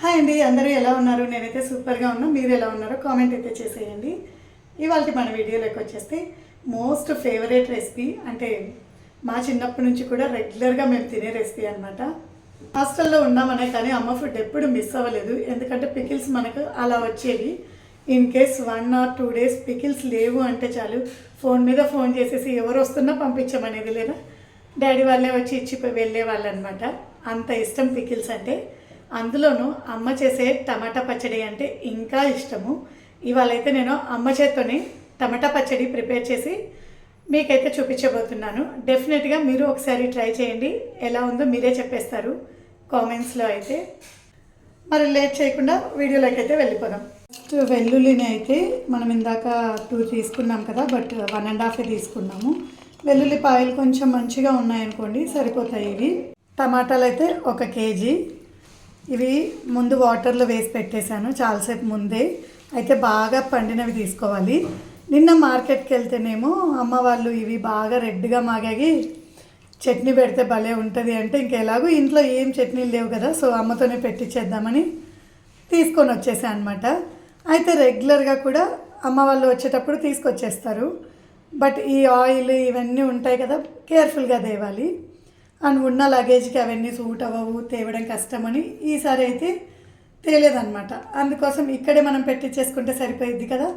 Hi అండి అందరూ ఎలా ఉన్నారు? నేనైతే సూపర్గా ఉన్నా. మీరు ఎలా ఉన్నారో కామెంట్ అయితే చేసేయండి. ఇవాళ మన వీడియోలోకి వచ్చేస్తే మోస్ట్ ఫేవరెట్ రెసిపీ అంటే మా చిన్నప్పటి నుంచి కూడా రెగ్యులర్గా మేము తినే రెసిపీ అనమాట హాస్టల్లో ఉన్నామనే కానీ అమ్మ ఫుడ్ ఎప్పుడు మిస్ అవ్వలేదు. ఎందుకంటే పికిల్స్ మనకు అలా వచ్చేవి. In case one or two days pickles లేవు అంటే చాలు ఫోన్ మీద ఫోన్ చేసేసి ఎవరు వస్తున్నా పంపించమనేది లేదా? డాడీ వాళ్ళే వచ్చి ఇచ్చి వెళ్ళే వాళ్ళు అనమాట అంత ఇష్టం పికిల్స్ అంటే అందులోనూ అమ్మ చేసే టమాటా పచ్చడి అంటే ఇంకా ఇష్టము. ఇవాళైతే నేను అమ్మ చేత్తోనే టమాటా పచ్చడి ప్రిపేర్ చేసి మీకైతే చూపించబోతున్నాను. డెఫినెట్గా మీరు ఒకసారి ట్రై చేయండి. ఎలా ఉందో మీరే చెప్పేస్తారు. కామెంట్స్లో అయితే. మరి లేట్ చేయకుండా వీడియోలోకి అయితే వెళ్ళిపోదాం. ఫస్ట్ వెల్లుల్లిని అయితే మనం ఇందాక టూ తీసుకున్నాం కదా బట్ వన్ అండ్ హాఫ్ తీసుకున్నాము. వెల్లుల్లిపాయలు కొంచెం మంచిగా ఉన్నాయనుకోండి సరిపోతాయి ఇవి. టమాటాలు అయితే ఒక కేజీ. ఇవి ముందు వాటర్లో వేసి పెట్టేశాను చాలాసేపు ముందే. అయితే బాగా పండినవి తీసుకోవాలి. నిన్న మార్కెట్కి వెళ్తేనేమో అమ్మ వాళ్ళు ఇవి బాగా రెడ్గా మాగాగి చట్నీ పెడితే భలే ఉంటుంది అంటే ఇంకెలాగో ఇంట్లో ఏం చట్నీలు లేవు కదా సో అమ్మతోనే పెట్టించేద్దామని తీసుకొని వచ్చేసాను అనమాట అయితే రెగ్యులర్గా కూడా అమ్మ వాళ్ళు వచ్చేటప్పుడు తీసుకొచ్చేస్తారు. బట్ ఈ ఆయిల్ ఇవన్నీ ఉంటాయి కదా కేర్ఫుల్గా తేవాలి. అండ్ ఉన్న లగేజ్కి అవన్నీ సూట్ అవ్వవు తేవడం కష్టమని ఈసారి అయితే తేలేదన్నమాట. అందుకోసం ఇక్కడే మనం పెట్టించేసుకుంటే సరిపోయిద్ది కదా.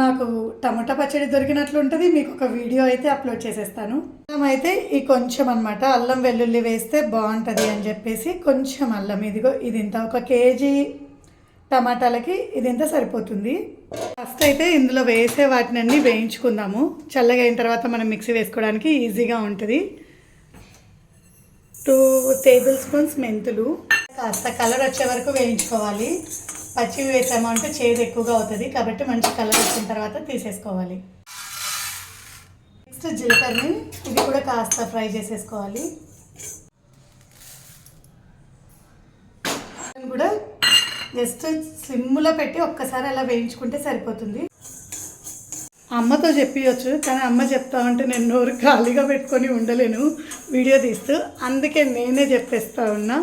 నాకు టమాటా పచ్చడి దొరికినట్లు ఉంటుంది మీకు ఒక వీడియో అయితే అప్లోడ్ చేసేస్తాను. అయితే ఈ కొంచెం అనమాట అల్లం వెల్లుల్లి వేస్తే బాగుంటుంది అని చెప్పేసి కొంచెం అల్లం. ఇదిగో ఇది ఇంత ఒక కేజీ టమాటాలకి ఇది ఇంత సరిపోతుంది. ఫస్ట్ అయితే ఇందులో వేసే వాటిని వేయించుకుందాము. చల్లగా అయిన తర్వాత మనం మిక్సీ వేసుకోవడానికి ఈజీగా ఉంటుంది. టూ టేబుల్ స్పూన్స్ మెంతులు. కాస్త కలర్ వచ్చే వరకు వేయించుకోవాలి. పచ్చివి వేసాము అంటే చేదు ఎక్కువగా అవుతుంది కాబట్టి మంచి కలర్ వచ్చిన తర్వాత తీసేసుకోవాలి. నెక్స్ట్ జీలకర్రని ఇది కూడా కాస్త ఫ్రై చేసేసుకోవాలి. కూడా జస్ట్ స్లిమ్లో పెట్టి ఒక్కసారి అలా వేయించుకుంటే సరిపోతుంది. అమ్మతో చెప్పియొచ్చు కానీ అమ్మ చెప్తా ఉంటే నేను నోరు ఖాళీగా పెట్టుకొని ఉండలేను. వీడియో తీస్తూ అందుకే నేనే చెప్పేస్తూ ఉన్నా.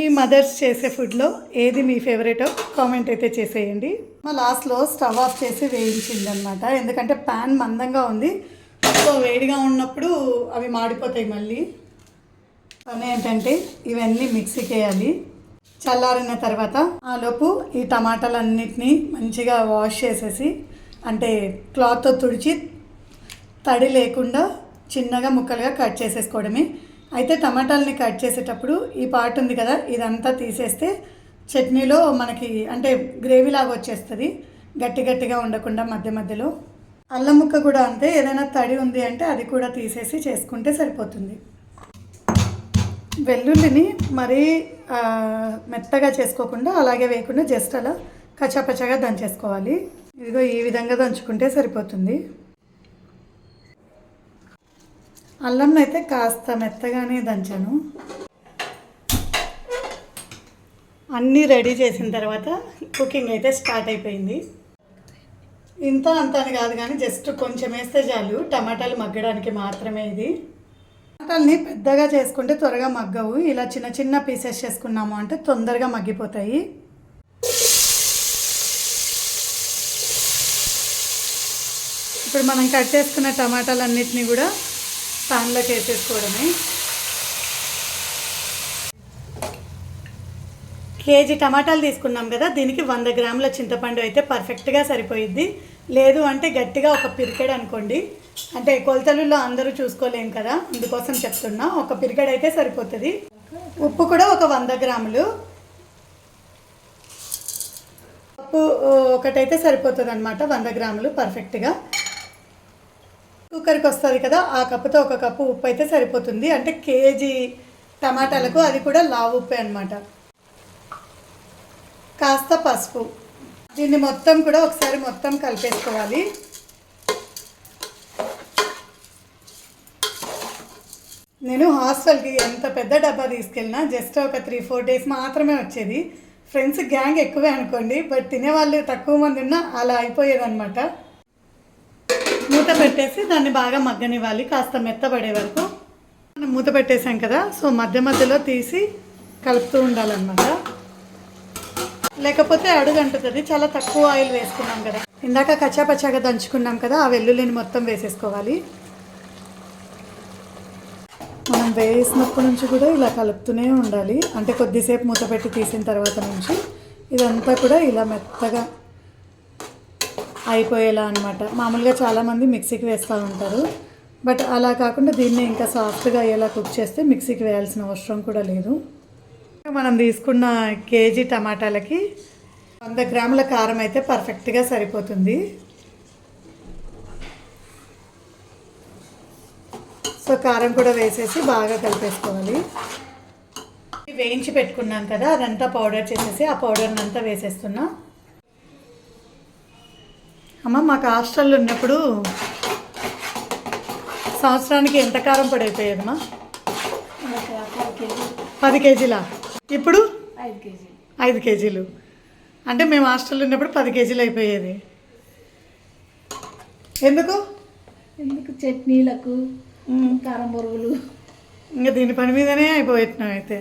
ఈ మదర్స్ చేసే ఫుడ్లో ఏది మీ ఫేవరెటో కామెంట్ అయితే చేసేయండి. మా లాస్ట్లో స్టవ్ ఆఫ్ చేసి వేయించింది అనమాట ఎందుకంటే ప్యాన్ మందంగా ఉంది. సో వేడిగా ఉన్నప్పుడు అవి మాడిపోతాయి మళ్ళీ. పని ఏంటంటే ఇవన్నీ మిక్సీకి వేయాలి చల్లారిన తర్వాత ఆలోపు ఈ టమాటాలన్నిటినీ మంచిగా వాష్ చేసేసి అంటే క్లాత్తో తుడిచి తడి లేకుండా చిన్నగా ముక్కలుగా కట్ చేసేసుకోవడమే. అయితే టమాటాలని కట్ చేసేటప్పుడు ఈ పార్ట్ ఉంది కదా ఇదంతా తీసేస్తే చట్నీలో మనకి అంటే గ్రేవీ లాగా వచ్చేస్తుంది. గట్టి గట్టిగా ఉండకుండా మధ్య మధ్యలో. అల్లం ముక్క కూడా అంతే ఏదైనా తడి ఉంది అంటే అది కూడా తీసేసి చేసుకుంటే సరిపోతుంది. వెల్లుల్లిని మరీ మెత్తగా చేసుకోకుండా అలాగే వేయకుండా జస్ట్ అలా కచ్చాపచ్చగా దంచేసుకోవాలి. ఇదిగో ఈ విధంగా దంచుకుంటే సరిపోతుంది. అల్లం అయితే కాస్త మెత్తగానే దంచాను. అన్నీ రెడీ చేసిన తర్వాత కుకింగ్ అయితే స్టార్ట్ అయిపోయింది. ఇంత అంత అని కాదు కానీ జస్ట్ కొంచెం వేస్తే చాలు. టమాటాలు మగ్గడానికి మాత్రమే ఇది. టమాటాలని పెద్దగా చేసుకుంటే త్వరగా మగ్గవు. ఇలా చిన్న చిన్న పీసెస్ చేసుకున్నాము అంటే తొందరగా మగ్గిపోతాయి. ఇప్పుడు మనం కట్ చేసుకున్న టమాటాలన్నిటిని కూడా పాన్లోకి వేసేసుకోవడమే కేజీ టమాటాలు తీసుకున్నాం కదా దీనికి వంద గ్రాముల చింతపండు అయితే పర్ఫెక్ట్గా సరిపోయిద్ది. లేదు అంటే గట్టిగా ఒక పిరికెడ్ అనుకోండి. అంటే కొలతలులో అందరూ చూసుకోలేం కదా అందుకోసం చెప్తున్నా. ఒక పిరికెడ్ అయితే సరిపోతుంది. ఉప్పు కూడా ఒక వంద గ్రాములు. ఉప్పు ఒకటైతే సరిపోతుంది అనమాట వంద గ్రాములు పర్ఫెక్ట్గా. కుక్కర్కి వస్తుంది కదా ఆ కప్పుతో ఒక కప్పు ఉప్పు అయితే సరిపోతుంది. అంటే కేజీ టమాటాలకు అది కూడా లావు ఉప్పే అనమాట కాస్త పసుపు. దీన్ని మొత్తం కూడా ఒకసారి మొత్తం కలిపేసుకోవాలి. నేను హాస్టల్కి ఎంత పెద్ద డబ్బా తీసుకెళ్ళినా జస్ట్ ఒక త్రీ ఫోర్ డేస్ మాత్రమే వచ్చేది. ఫ్రెండ్స్ గ్యాంగ్ ఎక్కువే అనుకోండి బట్ తినేవాళ్ళు తక్కువ మంది ఉన్నా అలా అయిపోయేదన్నమాట. మూత పెట్టేసి దాన్ని బాగా మగ్గనివ్వాలి. కాస్త మెత్తబడే వరకు. మనం మూత పెట్టేసాం కదా సో మధ్య మధ్యలో తీసి కలుపుతూ ఉండాలన్నమాట. లేకపోతే అడుగు అంటుతుంది. చాలా తక్కువ ఆయిల్ వేసుకున్నాం కదా. ఇందాక కచ్చాపచ్చాగా దంచుకున్నాం కదా ఆ వెల్లుల్లిని మొత్తం వేసేసుకోవాలి. మనం వేసినప్పటి నుంచి కూడా ఇలా కలుపుతూనే ఉండాలి. అంటే కొద్దిసేపు మూత పెట్టి తీసిన తర్వాత నుంచి ఇదంతా కూడా ఇలా మెత్తగా అయిపోయేలా అనమాట మామూలుగా చాలామంది మిక్సీకి వేస్తూ ఉంటారు. బట్ అలా కాకుండా దీన్ని ఇంకా సాఫ్ట్గా అయ్యేలా కుక్ చేస్తే మిక్సీకి వేయాల్సిన అవసరం కూడా లేదు. మనం తీసుకున్న కేజీ టమాటాలకి వంద గ్రాముల కారం అయితే పర్ఫెక్ట్గా సరిపోతుంది. సో కారం కూడా వేసేసి బాగా కలిపేసుకోవాలి. వేయించి పెట్టుకున్నాం కదా అదంతా పౌడర్ చేసేసి ఆ పౌడర్ని అంతా వేసేస్తున్నాం. అమ్మ మాకు హాస్టల్లో ఉన్నప్పుడు సంవత్సరానికి ఎంత కారం పొడి అయిపోయేదమ్మా పది కేజీలా? ఇప్పుడు ఐదు కేజీలు. ఐదు కేజీలు. అంటే మేము హాస్టల్లో ఉన్నప్పుడు పది కేజీలు అయిపోయేది. ఎందుకు? ఎందుకు చట్నీలకు కారం బొరుగులు? ఇంకా దీని పని మీదనే అయిపోతున్నాం అయితే.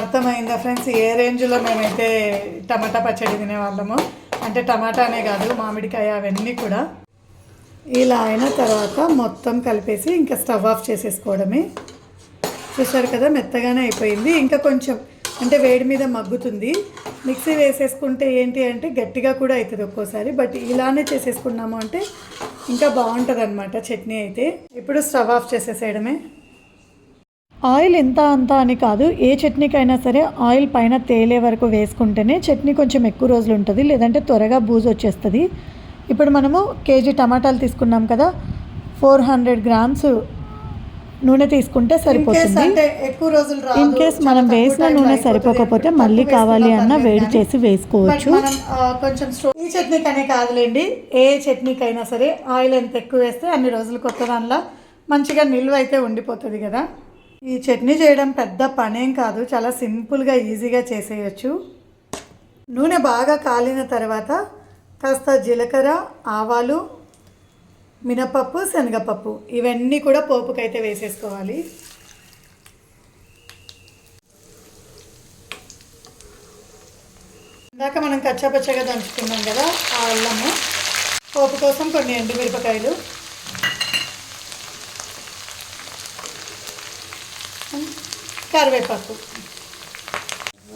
అర్థమైందా ఫ్రెండ్స్? ఏ రేంజ్లో మేమైతే టమాటా పచ్చడి తినేవాళ్ళము? అంటే టమాటానే కాదు మామిడికాయ అవన్నీ కూడా. ఇలా అయిన తర్వాత మొత్తం కలిపేసి ఇంకా స్టవ్ ఆఫ్ చేసేసుకోవడమే. చూసారు కదా మెత్తగానే అయిపోయింది. ఇంకా కొంచెం అంటే వేడి మీద మగ్గుతుంది. మిక్సీ వేసేసుకుంటే ఏంటి అంటే గట్టిగా కూడా అవుతుంది ఒక్కోసారి బట్ ఇలానే చేసేసుకున్నాము అంటే ఇంకా బాగుంటుంది అనమాట చట్నీ అయితే. ఇప్పుడు స్టవ్ ఆఫ్ చేసేసేయడమే. ఆయిల్ ఎంత అంత అని కాదు ఏ చట్నీకైనా సరే ఆయిల్ పైన తేలే వరకు వేసుకుంటేనే చట్నీ కొంచెం ఎక్కువ రోజులు ఉంటుంది లేదంటే త్వరగా బూజు వచ్చేస్తుంది. ఇప్పుడు మనము కేజీ టమాటాలు తీసుకున్నాం కదా ఫోర్ హండ్రెడ్ గ్రామ్స్ నూనె తీసుకుంటే సరిపోతుంది. ఇన్ కేస్ మనం వేసిన నూనె సరిపోకపోతే మళ్ళీ కావాలి అన్న వేడి చేసి వేసుకోవచ్చు. కొంచెం ఈ చట్నీకనే కాదులేండి ఏ చట్నీకైనా సరే ఆయిల్ ఎంత ఎక్కువ వేస్తే అన్ని రోజులు కొత్త దానిలో మంచిగా నిల్వ అయితే ఉండిపోతుంది కదా. ఈ చట్నీ చేయడం పెద్ద పనేం కాదు చాలా సింపుల్గా ఈజీగా చేసేయచ్చు. నూనె బాగా కాలిన తర్వాత కాస్త జీలకర్ర ఆవాలు మినపప్పు శనగపప్పు ఇవన్నీ కూడా పోపుకైతే వేసేసుకోవాలి. ఇందాక మనం కచ్చాపచ్చగా దంచుకున్నాం కదా ఆ అల్లము. పోపు కోసం కొన్ని ఎండుమిరపకాయలు. కరివేపాకు.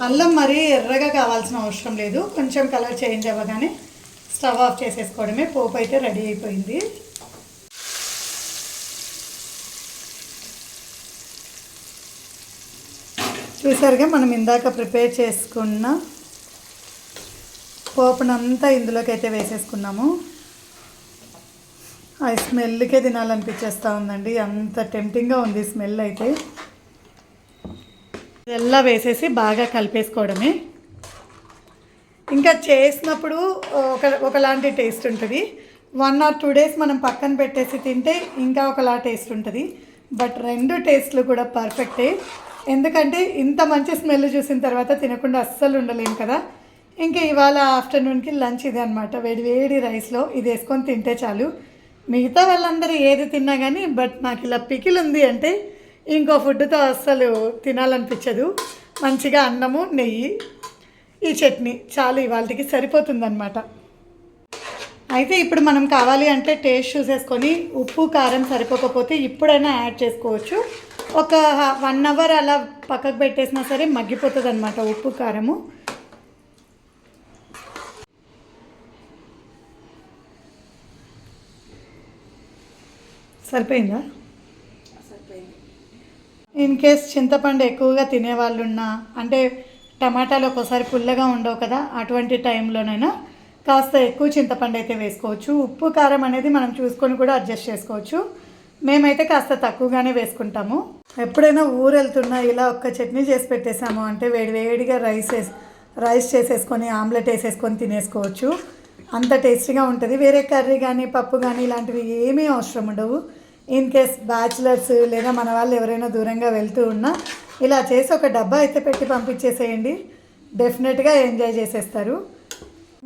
అల్లం మరీ ఎర్రగా కావాల్సిన అవసరం లేదు. కొంచెం కలర్ చేంజ్ అవ్వగానే స్టవ్ ఆఫ్ చేసేసుకోవడమే. పోపు అయితే రెడీ అయిపోయింది. చూసారుగా మనం ఇందాక ప్రిపేర్ చేసుకున్న పోపునంతా ఇందులోకి అయితే వేసేసుకున్నాము. ఆ స్మెల్కే తినాలనిపించేస్తూ ఉందండి. అంత టెంప్టింగ్గా ఉంది స్మెల్ అయితే. ఇదెల్లా వేసేసి బాగా కలిపేసుకోవడమే. ఇంకా చేసినప్పుడు ఒక ఒకలాంటి టేస్ట్ ఉంటుంది. వన్ ఆర్ టూ డేస్ మనం పక్కన పెట్టేసి తింటే ఇంకా ఒకలా టేస్ట్ ఉంటుంది. బట్ రెండు టేస్ట్లు కూడా పర్ఫెక్టే. ఎందుకంటే ఇంత మంచి స్మెల్ చూసిన తర్వాత తినకుండా అస్సలు ఉండలేం కదా. ఇంకా ఇవాళ ఆఫ్టర్నూన్కి లంచ్ ఇది అనమాట వేడి వేడి రైస్లో ఇది వేసుకొని తింటే చాలు. మిగతా వాళ్ళందరూ ఏది తిన్నా కానీ బట్ నాకు ఇలా పికిల్ ఉంది అంటే ఇంకో ఫుడ్తో అస్సలు తినాలనిపించదు. మంచిగా అన్నము నెయ్యి ఈ చట్నీ చాలు ఇవాళకి సరిపోతుందన్నమాట. అయితే ఇప్పుడు మనం కావాలి అంటే టేస్ట్ చూసేసుకొని ఉప్పు కారం సరిపోకపోతే ఇప్పుడైనా యాడ్ చేసుకోవచ్చు. ఒక వన్ అవర్ అలా పక్కకు పెట్టేసినా సరే మగ్గిపోతుంది అనమాట ఉప్పు కారము. సరిపోయిందా? ఇన్ కేస్ చింతపండు ఎక్కువగా తినేవాళ్ళున్నా అంటే టమాటాలు ఒక్కోసారి పుల్లగా ఉండవు కదా అటువంటి టైంలోనైనా కాస్త ఎక్కువ చింతపండు అయితే వేసుకోవచ్చు. ఉప్పు కారం అనేది మనం చూసుకొని కూడా అడ్జస్ట్ చేసుకోవచ్చు. మేమైతే కాస్త తక్కువగానే వేసుకుంటాము. ఎప్పుడైనా ఊరు వెళ్తున్నా ఇలా ఒక్క చట్నీ చేసి పెట్టేసాము అంటే వేడి వేడిగా రైస్ వేసి రైస్ చేసేసుకొని ఆమ్లెట్ వేసేసుకొని తినేసుకోవచ్చు. అంత టేస్టీగా ఉంటుంది. వేరే కర్రీ కానీ పప్పు కానీ ఇలాంటివి ఏమీ అవసరం ఉండవు. ఇన్ కేస్ బ్యాచిలర్స్ లేదా మన వాళ్ళు ఎవరైనా దూరంగా వెళ్తూ ఉన్నా ఇలా చేసి ఒక డబ్బా అయితే పెట్టి పంపించేసేయండి. డెఫినెట్గా ఎంజాయ్ చేసేస్తారు.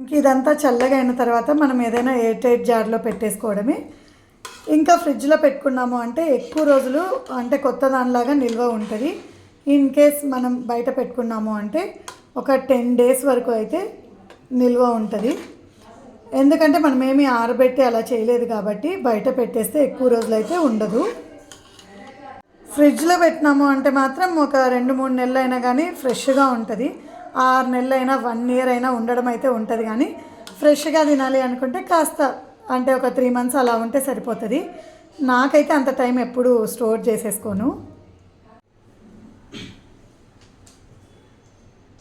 ఇంక ఇదంతా చల్లగా అయిన తర్వాత మనం ఏదైనా ఎయిర్ టైట్ జార్లో పెట్టేసుకోవడమే. ఇంకా ఫ్రిడ్జ్లో పెట్టుకున్నాము అంటే ఎక్కువ రోజులు అంటే కొత్త దానిలాగా నిల్వ ఉంటుంది. ఇన్ కేస్ మనం బయట పెట్టుకున్నాము అంటే ఒక టెన్ డేస్ వరకు అయితే నిల్వ ఉంటుంది. ఎందుకంటే మనం ఏమీ ఆరబెట్టి అలా చేయలేదు కాబట్టి బయట పెట్టేస్తే ఎక్కువ రోజులు అయితే ఉండదు. ఫ్రిడ్జ్లో పెట్టినాము అంటే మాత్రం ఒక రెండు మూడు నెలలు అయినా కానీ ఫ్రెష్గా ఉంటుంది. ఆరు నెలలు అయినా వన్ ఇయర్ అయినా ఉండడం అయితే ఉంటుంది కానీ ఫ్రెష్గా తినాలి అనుకుంటే కాస్త అంటే ఒక త్రీ మంత్స్ అలా ఉంటే సరిపోతుంది. నాకైతే అంత టైం ఎప్పుడు స్టోర్ చేసేసుకోను.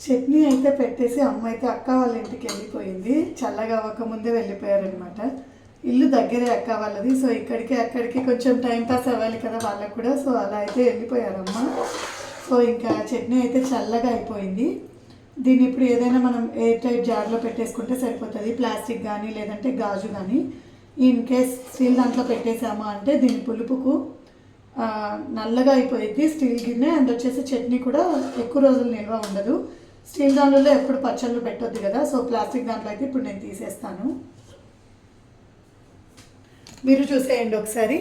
చట్నీ అయితే పెట్టేసి అమ్మ అయితే అక్క వాళ్ళ ఇంటికి వెళ్ళిపోయింది. చల్లగా అవ్వకముందే వెళ్ళిపోయారనమాట ఇల్లు దగ్గరే అక్క వాళ్ళది. సో ఇక్కడికి అక్కడికి కొంచెం టైం పాస్ అవ్వాలి కదా వాళ్ళకు కూడా. సో అలా అయితే వెళ్ళిపోయారమ్మ. సో ఇంకా చట్నీ అయితే చల్లగా అయిపోయింది. దీన్ని ఇప్పుడు ఏదైనా మనం ఎయిర్ టైట్ జార్లో పెట్టేసుకుంటే సరిపోతుంది. ప్లాస్టిక్ కానీ లేదంటే గాజు కానీ ఇన్ కేస్ స్టీల్ దాంట్లో పెట్టేసామా అంటే దీని పులుపుకు నల్లగా అయిపోయింది స్టీల్ గిన్నె. అండ్ వచ్చేసి చట్నీ కూడా ఎక్కువ రోజులు నిల్వ ఉండదు. స్టీల్ దాంట్లో ఎప్పుడు పచ్చళ్ళు పెట్టొద్దు కదా సో ప్లాస్టిక్ దాంట్లో అయితే ఇప్పుడు నేను తీసేస్తాను. మీరు చూసేయండి ఒకసారి.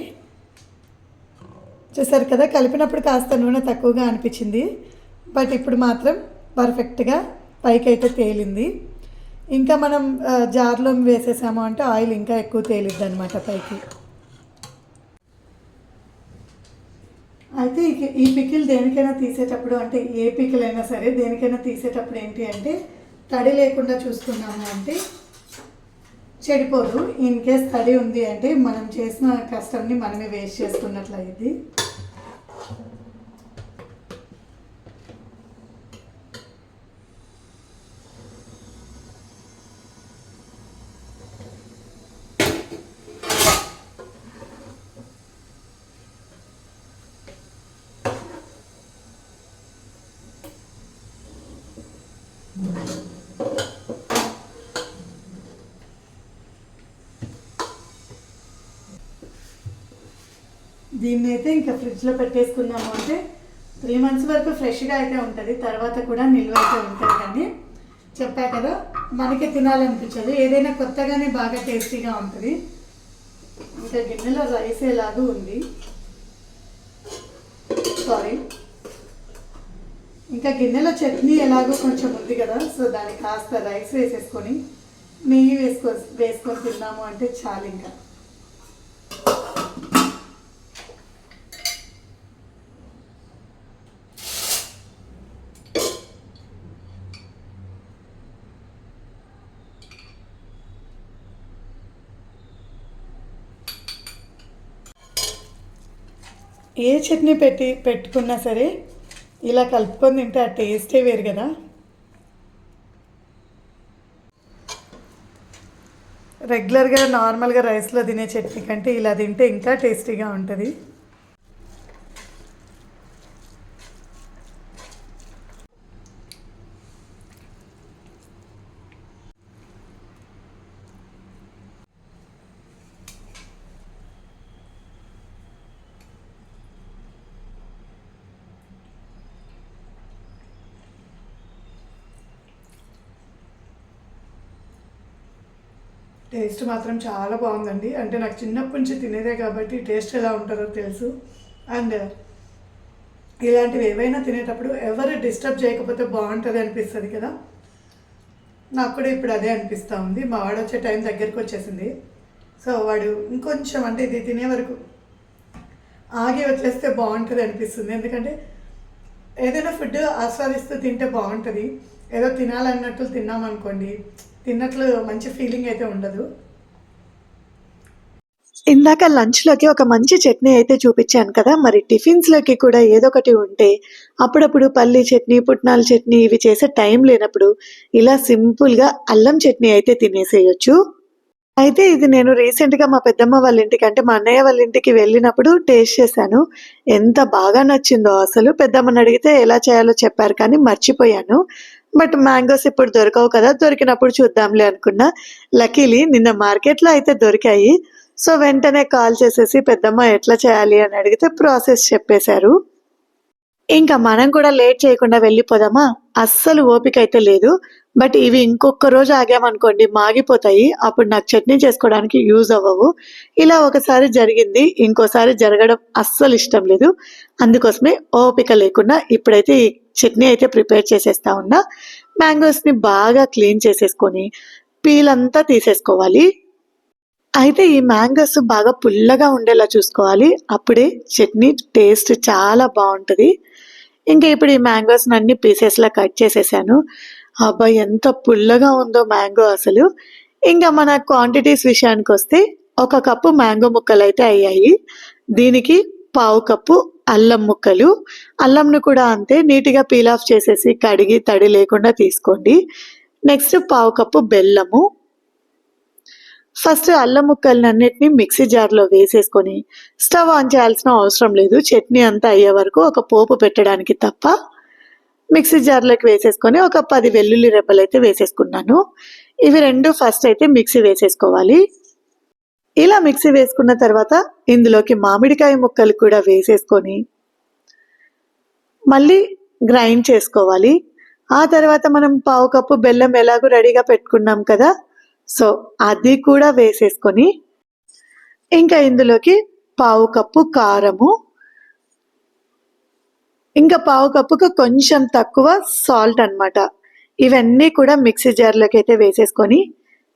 చూసారు కదా కలిపినప్పుడు కాస్త నూనె తక్కువగా అనిపించింది బట్ ఇప్పుడు మాత్రం పర్ఫెక్ట్గా పైకి అయితే తేలింది. ఇంకా మనం జార్లో వేసేసాము అంటే ఆయిల్ ఇంకా ఎక్కువ తేలిద్ది అనమాట పైకి. అయితే ఈ- పికిల్ దేనికైనా తీసేటప్పుడు అంటే ఏ పికిల్ అయినా సరే దేనికైనా తీసేటప్పుడు ఏంటి అంటే తడి లేకుండా చూసుకున్నాము అంటే చెడిపోదు. ఇన్ కేస్ తడి ఉంది అంటే మనం చేసిన కష్టంని మనమే వేస్ట్ చేసుకున్నట్లయింది దీన్ని అయితే ఇంకా ఫ్రిడ్జ్లో పెట్టేసుకున్నాము అంటే త్రీ మంత్స్ వరకు ఫ్రెష్గా అయితే ఉంటుంది. తర్వాత కూడా నిల్వ అయితే ఉంటుంది కానీ చెప్పా కదా మనకి తినాలనిపించదు. ఏదైనా కొత్తగానే బాగా టేస్టీగా ఉంటుంది. ఇంకా గిన్నెలో రైస్ ఎలాగూ ఉంది. సారీ ఇంకా గిన్నెలో చట్నీ ఎలాగో కొంచెం ఉంది కదా సో దానికి కాస్త రైస్ వేసేసుకొని నెయ్యి వేసుకో వేసుకొని తిన్నాము అంటే చాలు ఇంకా. ఏ చట్నీ పెట్టి పెట్టుకున్నా సరే ఇలా కలుపుకొని తింటే ఆ టేస్టే వేరు కదా. రెగ్యులర్గా నార్మల్గా రైస్లో తినే చట్నీ కంటే ఇలా తింటే ఇంకా టేస్టీగా ఉంటుంది. టేస్ట్ మాత్రం చాలా బాగుందండి. అంటే నాకు చిన్నప్పటి నుంచి తినేదే కాబట్టి టేస్ట్ ఎలా ఉంటుందో తెలుసు. అండ్ ఇలాంటివి ఏవైనా తినేటప్పుడు ఎవరు డిస్టర్బ్ చేయకపోతే బాగుంటుంది అనిపిస్తుంది కదా. నాకు కూడా ఇప్పుడు అదే అనిపిస్తూ ఉంది. మా వాడు వచ్చే టైం దగ్గరికి వచ్చేసింది. సో వాడు ఇంకొంచెం అంటే ఇది తినే వరకు ఆగి వచ్చేస్తే బాగుంటుంది అనిపిస్తుంది. ఎందుకంటే ఏదైనా ఫుడ్ ఆస్వాదిస్తూ తింటే బాగుంటుంది. ఏదో తినాలన్నట్టు తిన్నామనుకోండి తిన్నట్లు మంచి ఫీలింగ్ అయితే ఉండదు. ఇందాక లంచ్లోకి ఒక మంచి చట్నీ అయితే చూపించాను కదా మరి టిఫిన్స్లోకి కూడా ఏదో ఒకటి ఉంటే అప్పుడప్పుడు పల్లి చట్నీ పుట్నాల చట్నీ ఇవి చేసే టైం లేనప్పుడు ఇలా సింపుల్గా అల్లం చట్నీ అయితే తినేసేయొచ్చు. అయితే ఇది నేను రీసెంట్గా మా పెద్దమ్మ వాళ్ళ ఇంటికి అంటే మా అన్నయ్య వాళ్ళ ఇంటికి వెళ్ళినప్పుడు టేస్ట్ చేశాను. ఎంత బాగా నచ్చిందో అసలు. పెద్దమ్మని అడిగితే ఎలా చేయాలో చెప్పారు కానీ మర్చిపోయాను. బట్ మ్యాంగోస్ ఇప్పుడు దొరకవు కదా దొరికినప్పుడు చూద్దాంలే అనుకున్నా. లక్కీలీ నిన్న మార్కెట్లో అయితే దొరికాయి. సో వెంటనే కాల్ చేసేసి పెద్దమ్మ ఎట్లా చేయాలి? అని అడిగితే ప్రాసెస్ చెప్పేశారు. ఇంకా మనం కూడా లేట్ చేయకుండా వెళ్ళిపోదామా? అస్సలు ఓపిక అయితే లేదు. బట్ ఇవి ఇంకొక రోజు ఆగామనుకోండి మాగిపోతాయి. అప్పుడు నాకు చట్నీ చేసుకోవడానికి యూజ్ అవ్వవు. ఇలా ఒకసారి జరిగింది ఇంకోసారి జరగడం అస్సలు ఇష్టం లేదు. అందుకోసమే ఓపిక లేకుండా ఇప్పుడైతే ఈ చట్నీ అయితే ప్రిపేర్ చేసేస్తా ఉన్నా. మ్యాంగోస్ని బాగా క్లీన్ చేసేసుకొని పీల్ అంతా తీసేసుకోవాలి. అయితే ఈ మ్యాంగోస్ బాగా పుల్లగా ఉండేలా చూసుకోవాలి. అప్పుడే చట్నీ టేస్ట్ చాలా బాగుంటుంది. ఇంకా ఇప్పుడు ఈ మ్యాంగోస్ని అన్ని పీసెస్లా కట్ చేసేసాను. అబ్బా ఎంత పుల్లగా ఉందో మ్యాంగో అసలు. ఇంకా మన క్వాంటిటీస్ విషయానికి వస్తే ఒక కప్పు మ్యాంగో ముక్కలు అయితే అయ్యాయి. దీనికి పావు కప్పు అల్లం ముక్కలు. అల్లంను కూడా అంతే నీట్గా పీల్ ఆఫ్ చేసేసి కడిగి తడి లేకుండా తీసుకోండి. నెక్స్ట్ పావు కప్పు బెల్లము. ఫస్ట్ అల్లం ముక్కలన్నిటిని మిక్సీ జార్లో వేసేసుకొని స్టవ్ ఆన్ చేయాల్సిన అవసరం లేదు. చట్నీ అంతా అయ్యే వరకు ఒక పోపు పెట్టడానికి తప్ప మిక్సీ జార్లోకి వేసేసుకొని ఒక పది వెల్లుల్లి రెబ్బలు అయితే వేసేసుకున్నాను. ఇవి రెండు ఫస్ట్ అయితే మిక్సీ వేసేసుకోవాలి. ఇలా మిక్సీ వేసుకున్న తర్వాత ఇందులోకి మామిడికాయ ముక్కలు కూడా వేసేసుకొని మళ్ళీ గ్రైండ్ చేసుకోవాలి. ఆ తర్వాత మనం పావు కప్పు బెల్లం ఎలాగో రెడీగా పెట్టుకున్నాం కదా సో అది కూడా వేసేసుకొని ఇంకా ఇందులోకి పావు కప్పు కారము ఇంకా పావు కప్పుకు కొంచెం తక్కువ సాల్ట్ అన్నమాట. ఇవన్నీ కూడా మిక్సీ జార్లోకి అయితే వేసేసుకొని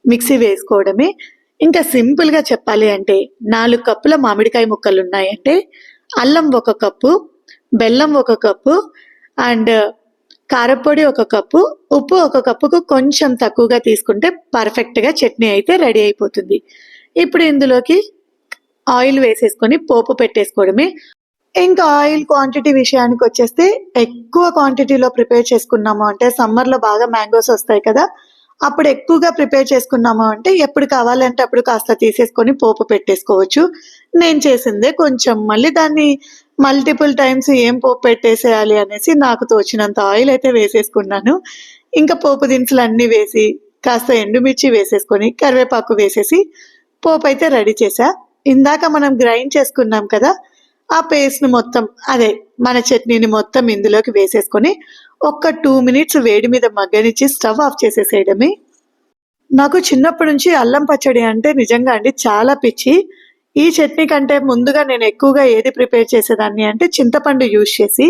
మిక్సీ వేసుకోవడమే. ఇంకా సింపుల్గా చెప్పాలి అంటే నాలుగు కప్పుల మామిడికాయ ముక్కలు ఉన్నాయంటే అల్లం ఒక కప్పు బెల్లం ఒక కప్పు అండ్ కారపొడి ఒక కప్పు ఉప్పు ఒక కప్పుకు కొంచెం తక్కువగా తీసుకుంటే పర్ఫెక్ట్గా చట్నీ అయితే రెడీ అయిపోతుంది. ఇప్పుడు ఇందులోకి ఆయిల్ వేసేసుకొని పోపు పెట్టేసుకోవడమే. ఇంకా ఆయిల్ క్వాంటిటీ విషయానికి వచ్చేస్తే ఎక్కువ క్వాంటిటీలో ప్రిపేర్ చేసుకున్నాము అంటే సమ్మర్లో బాగా మ్యాంగోస్ వస్తాయి కదా అప్పుడు ఎక్కువగా ప్రిపేర్ చేసుకున్నాము అంటే ఎప్పుడు కావాలంటే అప్పుడు కాస్త తీసేసుకొని పోపు పెట్టేసుకోవచ్చు. నేను చేసిందే కొంచెం మళ్ళీ దాన్ని మల్టిపుల్ టైమ్స్ ఏం పోపు పెట్టేసేయాలి అనేసి నాకు తోచినంత ఆయిల్ అయితే వేసేసుకున్నాను. ఇంకా పోపు దినుసులు అన్నీ వేసి కాస్త ఎండుమిర్చి వేసేసుకొని కరివేపాకు వేసేసి పోపు అయితే రెడీ చేసా ఇందాక మనం గ్రైండ్ చేసుకున్నాం కదా ఆ పేస్ట్ని మొత్తం అదే మన చట్నీని మొత్తం ఇందులోకి వేసేసుకొని ఒక్క టూ మినిట్స్ వేడి మీద మగ్గనిచ్చి స్టవ్ ఆఫ్ చేసేసేయడమే. నాకు చిన్నప్పటి నుంచి అల్లం పచ్చడి అంటే నిజంగా అండి చాలా పిచ్చి. ఈ చట్నీ కంటే ముందుగా నేను ఎక్కువగా ఏది ప్రిపేర్ చేసేదాన్ని అంటే చింతపండు యూజ్ చేసి.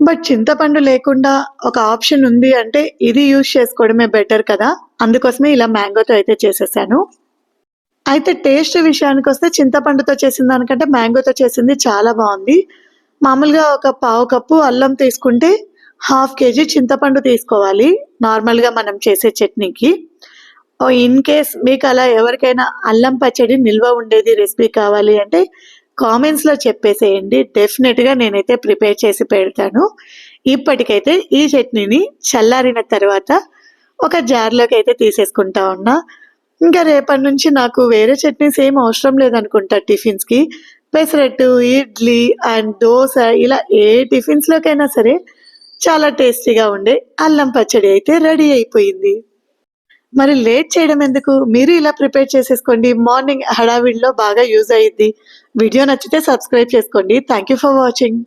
బట్ చింతపండు లేకుండా ఒక ఆప్షన్ ఉంది అంటే ఇది యూజ్ చేసుకోవడమే బెటర్ కదా. అందుకోసమే ఇలా మ్యాంగోతో అయితే చేసేసాను. అయితే టేస్ట్ విషయానికి వస్తే చింతపండుతో చేసిన దానికంటే మ్యాంగోతో చేసింది చాలా బాగుంది. మామూలుగా ఒక పావు కప్పు అల్లం తీసుకుంటే హాఫ్ కేజీ చింతపండు తీసుకోవాలి. నార్మల్గా మనం చేసే చట్నీకి. ఓ ఇన్ కేస్ మీకు అలా ఎవరికైనా అల్లం పచ్చడి నిల్వ ఉండేది రెసిపీ కావాలి అంటే కామెంట్స్లో చెప్పేసేయండి. డెఫినెట్గా నేనైతే ప్రిపేర్ చేసి పెడతాను. ఇప్పటికైతే ఈ చట్నీని చల్లారిన తర్వాత ఒక జార్లోకి అయితే తీసేసుకుంటా ఉన్నా. ఇంకా రేపటి నుంచి నాకు వేరే చట్నీస్ ఏం అవసరం లేదనుకుంటా టిఫిన్స్కి. పెసరట్టు ఇడ్లీ అండ్ దోశ ఇలా ఏ టిఫిన్స్లోకైనా సరే చాలా టేస్టీగా ఉండే అల్లం పచ్చడి అయితే రెడీ అయిపోయింది. మరి లేట్ చేయడం ఎందుకు? మీరు ఇలా ప్రిపేర్ చేసేసుకోండి. మార్నింగ్ హడావిడిలో బాగా యూజ్ అయ్యింది వీడియో నచ్చితే సబ్స్క్రైబ్ చేసుకోండి. Thank you for watching.